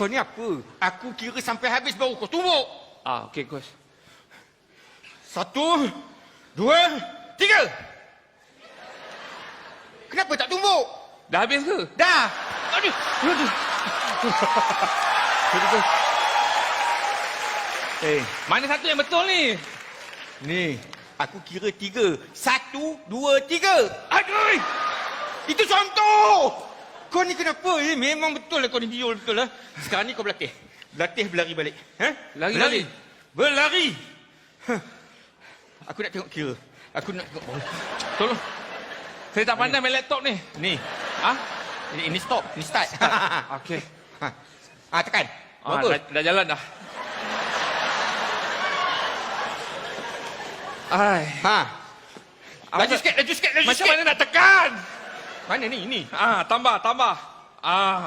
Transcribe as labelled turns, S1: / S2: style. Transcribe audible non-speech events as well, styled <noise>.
S1: Kau ni apa? Aku kira sampai habis baru kau tumbuk.
S2: Ah, okey coach.
S1: Satu, dua, tiga. Kenapa tak tumbuk?
S2: Dah habis ke?
S1: Dah.
S2: Aduh. Aduh.
S1: Eh,
S2: Mana satu yang betul ni?
S1: ni. Aku kira tiga. Satu, dua, tiga.
S2: Aduh.
S1: Itu contoh. Kau ni kenapa? Eh, memang betul lah kau ni biol betul lah. Sekarang ni kau berlatih. Berlatih berlari balik. Ha?
S2: Lari
S1: berlari.
S2: balik?
S1: Berlari. Huh. Aku nak tengok kira. Aku nak tengok bola.
S2: Tolong. Saya tak pandai main laptop ni.
S1: Ni.
S2: Ah?
S1: Ini, ini stop. Ini start. <laughs>
S2: Okey.
S1: ha. ah, tekan. Bagus.
S2: dah, dah jalan dah. Ai.
S1: Ha. Laju sikit, laju sikit, laju
S2: Macam
S1: sikit.
S2: mana nak tekan?
S1: Mana ni? Ni.
S2: Ah, tambah, tambah. Ah,